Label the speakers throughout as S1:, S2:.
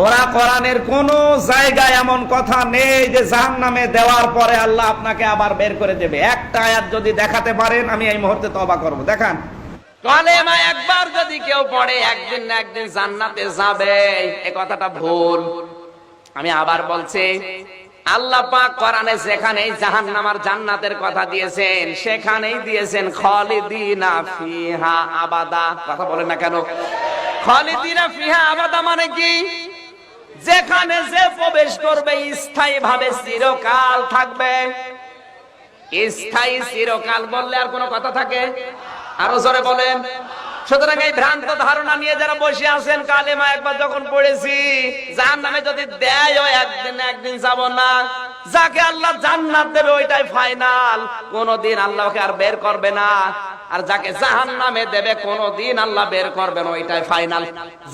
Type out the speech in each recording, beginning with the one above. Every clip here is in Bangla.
S1: ওরা কোরআনের কোন জায়গায় এমন কথা নেই যে জাহান নামে দেওয়ার পরে আল্লাহ আপনাকে আবার বের করে দেবে। একটা আয়াত যদি দেখাতে পারেন, আমি এই মুহূর্তে তবা করব। দেখান।
S2: একবার যদি কেউ পড়ে, একদিন না একদিন জান্নাতে যাবে। কথাটা ভুল। আমি আবার বলছি, আল্লাহ পাক কোরআনে যেখানেই জাহান্নামার জান্নাতের কথা দিয়েছেন, সেখানেই দিয়েছেন খালিদিনা ফিহা আবাদা। কথা বলেন না কেন? খালিদিনা ফিহা আবাদা মানে কি? যেখানে যে প্রবেশ করবে স্থায়ী ভাবে চিরকাল থাকবে। স্থায়ী চিরকাল বললে আর কোনো কথা থাকে? আরও জোরে বলেন। সুতরাং এই ভ্রান্ত ধারণা নিয়ে যারা বসে আছেন, কালেমা একবার যখন পড়েছি যার নামে যদি দেয় একদিন একদিন যাব না। যাকে আল্লাহ জান্নাত দেবে ওইটাই ফাইনাল কোনদিন আল্লাহকে আর বের করবে না। আর যাকে জাহান নামে দেবে কোনদিন আল্লাহ বের করবে না ওইটাই ফাইনাল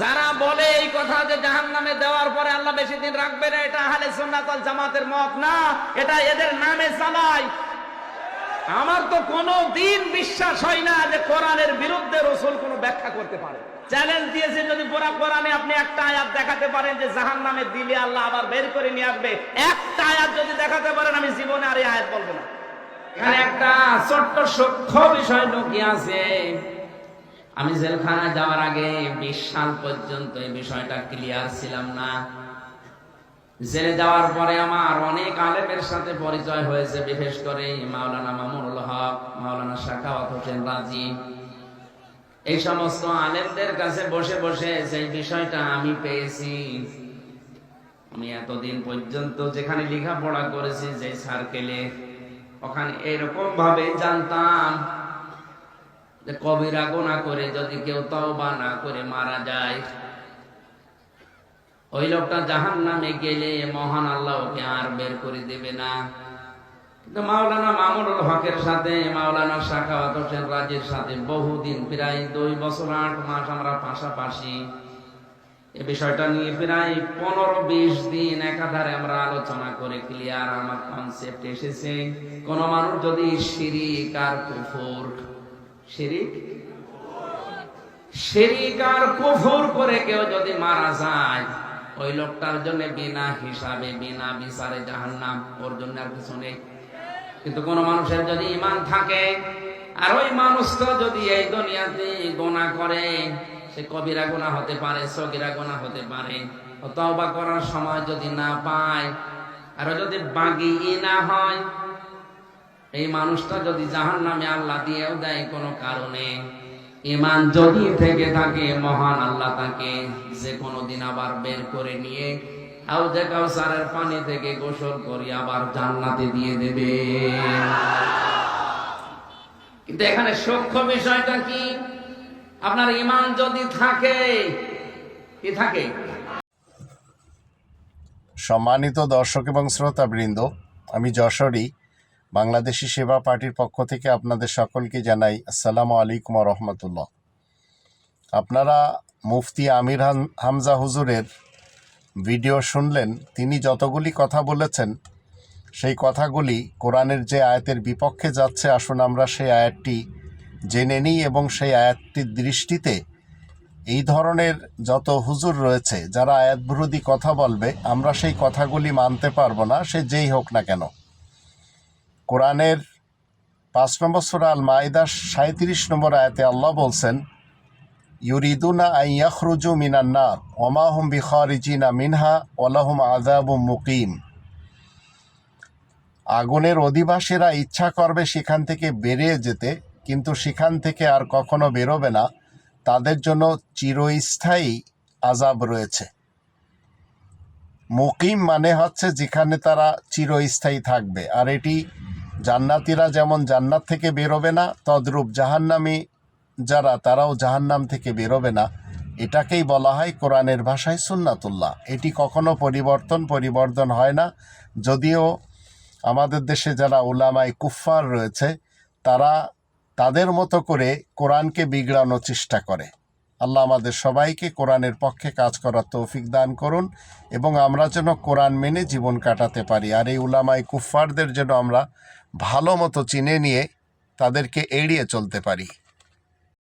S2: যারা বলে এই কথা যে জাহান নামে দেওয়ার পরে আল্লাহ বেশি দিন রাখবে না, এটা আহলে সুন্নাত জামাতের মত না, এটা এদের নামে চালায় আমার তো কোনো দিন বিশ্বাস হয় না যে কোরআনের বিরুদ্ধে রসুল কোনো ব্যাখ্যা করতে পারে। চ্যালেঞ্জ দিয়েছে যদি পুরা কোরআনে আপনি একটা আয়াত দেখাতে পারেন যে জাহান নামে দিলে আল্লাহ আবার বের করে নিয়ে আসবে। একটা আয়াত যদি দেখাতে পারেন, আমি জীবনে আর এই আয়াত বলব না। এখানে একটা ছোট্ট সূক্ষ্ম বিষয় লুকিয়ে আছে। আমি জেলখানায় যাওয়ার আগে বিশ সাল পর্যন্ত এই বিষয়টা ক্লিয়ার ছিলাম না। জেলে যাওয়ার পরে আমার অনেক আলেমের সাথে পরিচয় হয়েছে, বিশেষ করে মাওলানা মামুনুল হক, মাওলানা শাখাওয়াত হোসেন রাজি। এই সমস্ত আলেমদের কাছে বসে বসে সেই বিষয়টা আমি পেয়েছি, আমি এতদিন পর্যন্ত যেখানে লেখাপড়া করেছি যে সার্কেলে ওখানে এরকম ভাবে জানতাম যে কবিরা গোনা করে যদি কেউ তওবা না করে মারা যায়। ওই লোকটা জাহান নামে গেলে মহান আল্লাহ ওকে আর বের করে দেবে না। কিন্তু মাওলানা মামুনুল হকের সাথে, মাওলানা শাখাওয়াত হোসেন রাজের সাথে বহুদিন, প্রায় দুই বছর আট মাস আমরা পাশাপাশি এ বিষয়টা নিয়ে প্রায় পনেরো বিশ দিন একাধারে আমরা আলোচনা করে ক্লিয়ার আমার কনসেপ্ট এসেছে। কোন মানুষ যদি শিরিক আর কুফুর, শিরিক? শিরিক আর কুফুর করে কেউ যদি মারা যায়, ওই লোকটার জন্য বিনা হিসাবে, বিনা বিচারে জাহান্নাম, ওর জন্য আর কিছু নেই। কিন্তু কোন মানুষের যদি ইমান থাকে, আর ওই মানুষটা যদি এই দুনিয়াতে গোনা করে সে কবিরা গোনা হতে পারে, সগিরা গোনা হতে পারে। ও তওবা করার সময় যদি না পায়, আর যদি বাগি না হয়, এই মানুষটা যদি জাহান নামে আল্লাহ দিয়েও দেয় কোনো কারণে ইমান যদি থেকে থাকে, মহান আল্লাহ তাকে যে কোনো দিন আবার বের করে নিয়ে হাউজে কাউসারের পানি থেকে গোসল করি, আবার জান্নাতে দিয়ে দেবে। কিন্তু এখানে সূক্ষ্ম বিষয়টা কি? আপনার ইমান যদি থাকে, কি থাকে?
S3: সম্মানিত দর্শক এবং শ্রোতাবৃন্দ, আমি যশোরী, বাংলাদেশি সেবা পার্টির পক্ষ থেকে আপনাদের সকলকে জানাই আসসালামু আলাইকুম রহমতুল্লাহ। আপনারা মুফতি আমির হাম- হামজা হুজুরের ভিডিও শুনলেন, তিনি যতগুলি কথা বলেছেন, সেই কথাগুলি কোরআনের যে আয়াতের বিপক্ষে যাচ্ছে, আসুন আমরা সেই আয়াতটি জেনে নিই এবং সেই আয়াতটির দৃষ্টিতে এই ধরনের যত হুজুর রয়েছে, যারা আয়াত বিরোধী কথা বলবে, আমরা সেই কথাগুলি মানতে পারব না, সে যেই হোক না কেন। কোরআনের পাঁচ নম্বর সুরা আল মাইদার সাঁত্রিশ নম্বর আয়াতে আল্লাহ বলছেন, ইউরিদুনা আইয়াখরুজু মিনান্নার ওমাহুম বিখারিজিনা মিনহা ওলাহুম আজাবু মুকিম। আগুনের অধিবাসীরা ইচ্ছা করবে সেখান থেকে বেরিয়ে যেতে কিন্তু সেখান থেকে আর কখনো বেরোবে না। তাদের জন্য চিরস্থায়ী আজাব রয়েছে। মুকিম মানে হচ্ছে যেখানে তারা চিরস্থায়ী থাকবে। আর এটি জান্নাতিরা যেমন জান্নাত থেকে বেরোবে না, তদ্রূপ জাহান্নামী যারা, তারাও জাহান্নাম থেকে বেরোবে না। এটাকেই বলা হয় কোরআনের ভাষায় সুন্নাতুল্লাহ। এটি কখনো পরিবর্তন পরিবর্তন হয় না। যদিও আমাদের দেশে যারা উলামায় কুফফার রয়েছে, তারা তাদের মতো করে কোরআনকে বিগড়ানোর চেষ্টা করে। আল্লাহ আমাদের সবাইকে কোরআনের পক্ষে কাজ করার তৌফিক দান করুন এবং আমরা যেন কোরআন মেনে জীবন কাটাতে পারি। আর এই উলামাই কুফফারদের যেন আমরা ভালো মতো চিনে নিয়ে তাদেরকে এড়িয়ে চলতে পারি।